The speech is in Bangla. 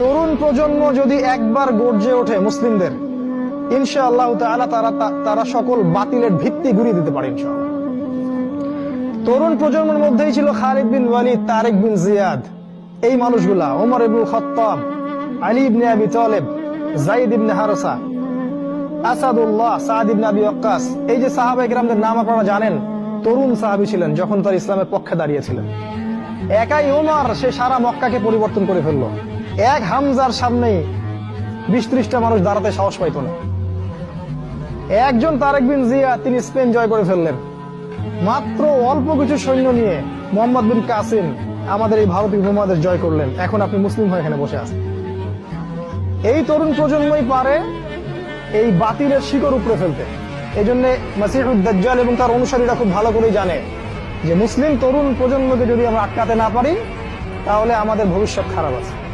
তরুণ প্রজন্ম যদি একবার গর্জে ওঠে মুসলিমদের ইনশা আল্লাহ তারা তারা সকল বাতিলের ভিত্তি ঘুরিয়ে দিতে পারে ইনশাআল্লাহ। তরুণ প্রজন্মের মধ্যেই ছিল খালিদ বিন ওয়ালিদ, তারেক বিন জিয়াদ, এই মানুষগুলা, ওমর ইবনুল খত্তাব, আলী ইবনে আবি তালেব জাইদ ইবনে হারসা, আসাদুল্লাহ, সাদ ইবনে আবি ওয়াক্কাস, এই যে সাহাবা ইকরামদের নাম আপনারা জানেন, তরুণ সাহাবী ছিলেন যখন তার ইসলামের পক্ষে দাঁড়িয়েছিলেন। একাই ওমর, সে সারা মক্কাকে পরিবর্তন করে ফেলল। এক হামজার সামনেই বিশ ত্রিশটা মানুষ দাঁড়াতে সাহস পাইত না। একজন তারেক বিন জিয়া, তিনি স্পেন জয় করে ফেললেন। মাত্র অল্প কিছু সৈন্য নিয়ে মোহাম্মদ বিন কাসিম আমাদের এই ভারতীয় উপমহাদেশ জয় করলেন। এখন আপনি মুসলিম হয়ে এখানে বসে আছেন। এই তরুণ প্রজন্মই পারে এই বাতিলের শিকড় উপরে ফেলতে। এই জন্য মাসিহুদ্দাল এবং তার অনুসারীরা খুব ভালো করেই জানে যে মুসলিম তরুণ প্রজন্মকে যদি আমরা আটকাতে না পারি, তাহলে আমাদের ভবিষ্যৎ খারাপ আছে।